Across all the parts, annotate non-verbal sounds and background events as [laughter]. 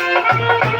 Thank you.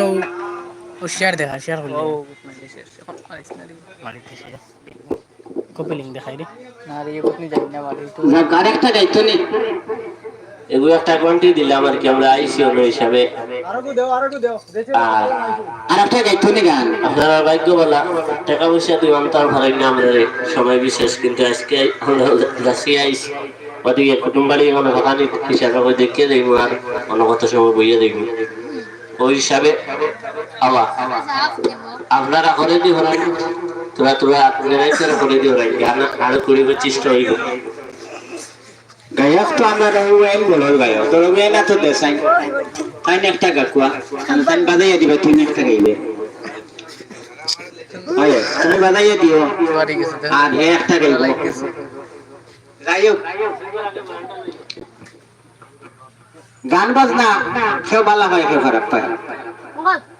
নো ও share দেখা শেয়ার কপি লিঙ্ক দেখাই রে না রে যাই না বাড়ি তো। দায়িত্ব নেই এগুলো একটা কোয়ান্টি দিলাম আর কি আমরা আইসি হলো হিসাবে আর আর একটা দায়িত্ব নেই গান। আপনারা ভাগ্য বলা টাকা পয়সা দিলাম তার ভাড়াই না আমরা সময় বিশেষ কিন্তু আজকে আমরা যাচ্ছি আইসি। ওদিকে কুটুম বাড়ি কথা নেই হিসাবে করে দেখিয়ে দেখব আর অন্য কত সময় বইয়ে দেখব ওই হিসাবে আবার আপনারা করে দিও রাই তোরা তোরা আপনারাই তোরা করে দিও আরও করিবার চেষ্টা হইব। গায়ক তো আমার গায়ক। তো তো তাই একটা গাকুয়া বাজাইয়া দিবে একটা গাইবে তুমি বাজাইয়া দিও। আর হে একটা গাইবে। গায়ক। গান বাজনা কেউ ভালো হয় কেউ খারাপ পায়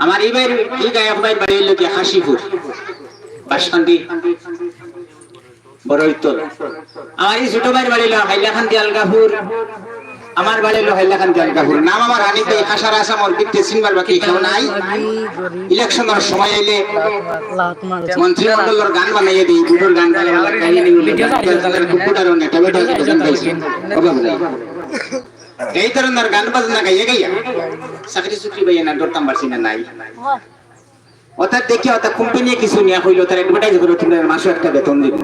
আমার এইবার এই গায়ক ভাই বাড়ি হইল কি হাসিপুর। বাসকান্দি বড় উত্তর। আমার এই ছোট ভাইয়ের বাড়ি হলো হাইলাকান্দি আলগাপুর। আমার বাড়ি হলো হাইলাকান্দি আলগাপুর। নাম আমার হানিতে খাসার আসাম ওর বিত্তে সিনবার বাকি কেউ নাই। ইলেকশনের সময় এলে মন্ত্রিমন্ডলের গান বানাইয়ে দিই দুটোর গান গাইয়ে দিই। বেটা গান এই [laughs] বাজনা গাইয়ে গাইয়া চাকরি চুকরি বাইয়া না ডরতাম পারছি না নাই অর্থাৎ দেখি অর্থাৎ কোম্পানি কিছু নিয়ে হইল তার অ্যাডভার্টাইজ করে তুমি মাসে একটা বেতন দিব